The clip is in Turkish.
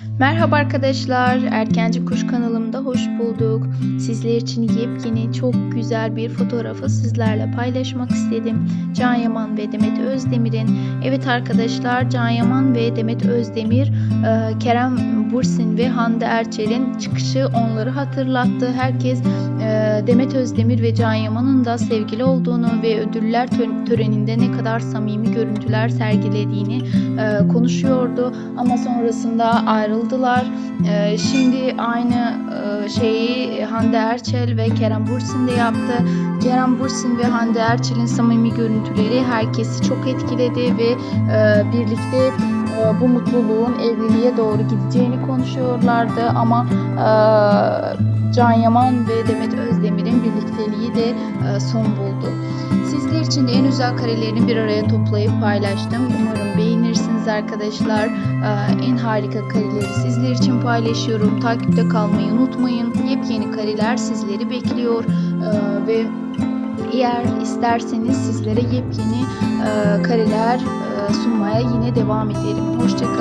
Merhaba arkadaşlar, Erkenci Kuş kanalımda hoş bulduk. Sizler için yepyeni çok güzel bir fotoğrafı sizlerle paylaşmak istedim. Can Yaman ve Demet Özdemir'in. Evet arkadaşlar, Can Yaman ve Demet Özdemir, e, Kerem Bursin ve Hande Erçel'in çıkışı onları hatırlattı. Herkes Demet Özdemir ve Can Yaman'ın da sevgili olduğunu ve ödüller tö- töreninde ne kadar samimi görüntüler sergilediğini e, konuşuyordu. Ama sonrasında ayrıldılar. E, şimdi aynı e, şeyi Hande Erçel ve Kerem Bursin de yaptı. Kerem Bursin ve Hande Erçel'in samimi görüntüleri herkesi çok etkiledi ve e, birlikte e, bu mutluluğun evliliğe doğru gideceğini konuşuyorlardı ama e, Can Yaman ve Demet Özdemir'in birlikteliği de e, son buldu. Sizler için de en güzel karelerini bir araya toplayıp paylaştım. Umarım beğenirsiniz arkadaşlar. Ee, en harika kareleri sizler için paylaşıyorum. Takipte kalmayı unutmayın. Yepyeni kareler sizleri bekliyor. Ee, ve eğer isterseniz sizlere yepyeni e, kareler e, sunmaya yine devam ederim. Hoşçakalın.